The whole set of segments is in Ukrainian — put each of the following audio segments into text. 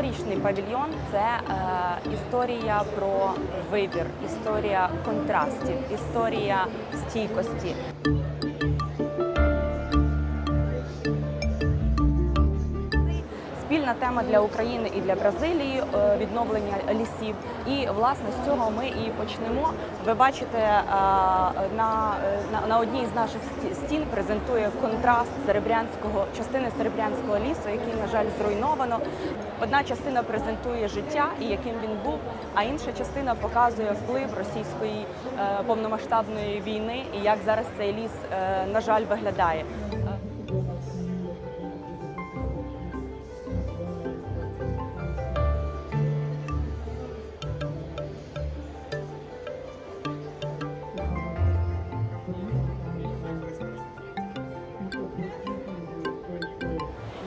Цьогорічний павільйон це е, історія про вибір, історія контрастів, історія стійкості. Спільна тема для України і для Бразилії е, відновлення лісів. І власне з цього ми і почнемо. Ви бачите е, на, на, на одній з наших стін презентує контраст серебрянського частини серебрянського лісу, який на жаль зруйновано. Одна частина презентує життя і яким він був, а інша частина показує вплив російської е, повномасштабної війни і як зараз цей ліс е, на жаль виглядає.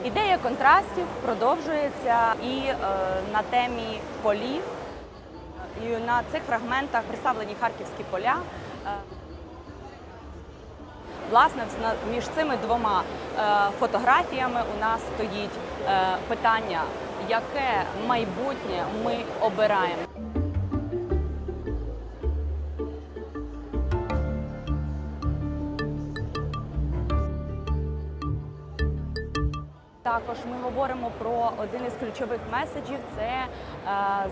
Ідея контрастів продовжується і е, на темі полів. І на цих фрагментах представлені харківські поля. Е, Власне, між цими двома е, фотографіями у нас стоїть е, питання, яке майбутнє ми обираємо. Також ми говоримо про один із ключових меседжів це е,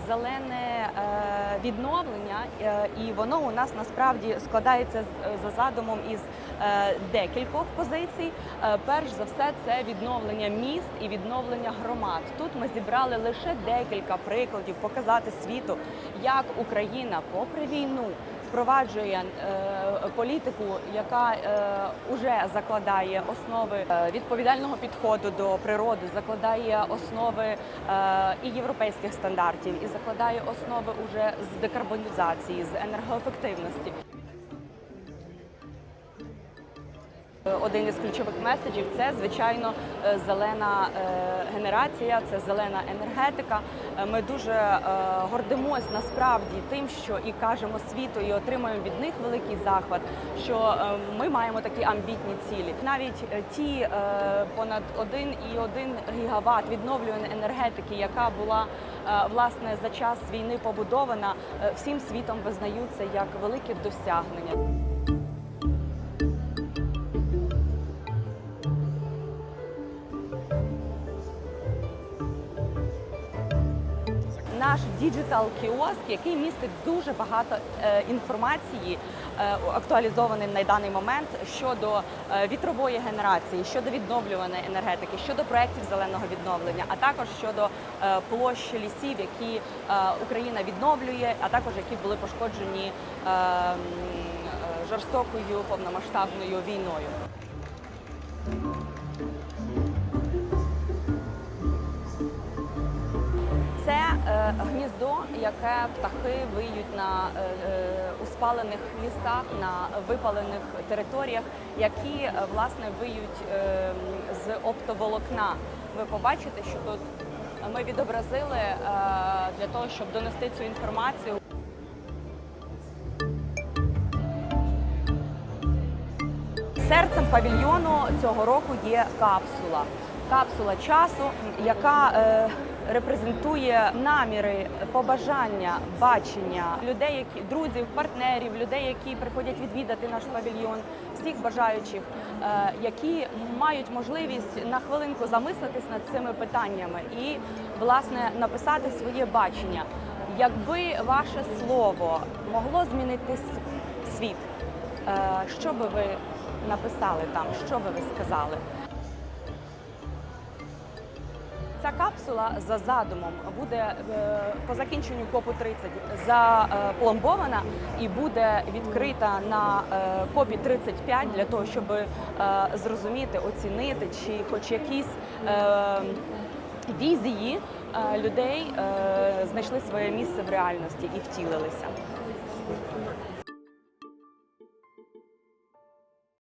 зелене е, відновлення, е, і воно у нас насправді складається за задумом із декількох позицій. Перш за все, це відновлення міст і відновлення громад. Тут ми зібрали лише декілька прикладів показати світу, як Україна, попри війну, впроваджує е, політику, яка вже уже закладає основи е, відповідального підходу до природи, закладає основи е, і європейських стандартів, і закладає основи уже з декарбонізації, з енергоефективності. Один із ключових меседжів це звичайно е, зелена е, генерація, це зелена енергетика. Е, Ми дуже гордимось насправді тим, що і кажемо світу, і отримуємо від них великий захват. Що ми маємо такі амбітні цілі. Навіть ті понад 1,1 гігават відновлюваної енергетики, яка була власне за час війни побудована, всім світом визнаються як велике досягнення. Наш діджитал кіоск, який містить дуже багато е, інформації, е, актуалізованої на даний момент щодо е, вітрової генерації, щодо відновлюваної енергетики, щодо проєктів зеленого відновлення, а також щодо площі лісів, які Україна відновлює, а також які були пошкоджені жорстокою повномасштабною війною. Гніздо, яке птахи виють на е, е, у спалених лісах, на випалених територіях, які е, власне виють з оптоволокна. Ви побачите, що тут ми відобразили для того, щоб донести цю інформацію. Серцем павільйону цього року є капсула. Капсула часу, яка е, репрезентує наміри, побажання, бачення людей, які друзів, партнерів, людей, які приходять відвідати наш павільйон, всіх бажаючих, е, які мають можливість на хвилинку замислитись над цими питаннями і власне написати своє бачення. Якби ваше слово могло змінити світ, е, що би ви написали там, що би ви сказали? Ця капсула за задумом буде е, по закінченню КОПу 30 запломбована і буде відкрита на е, КОПі 35 для того, щоб е, зрозуміти, оцінити, чи хоч якісь візії людей знайшли своє місце в реальності і втілилися.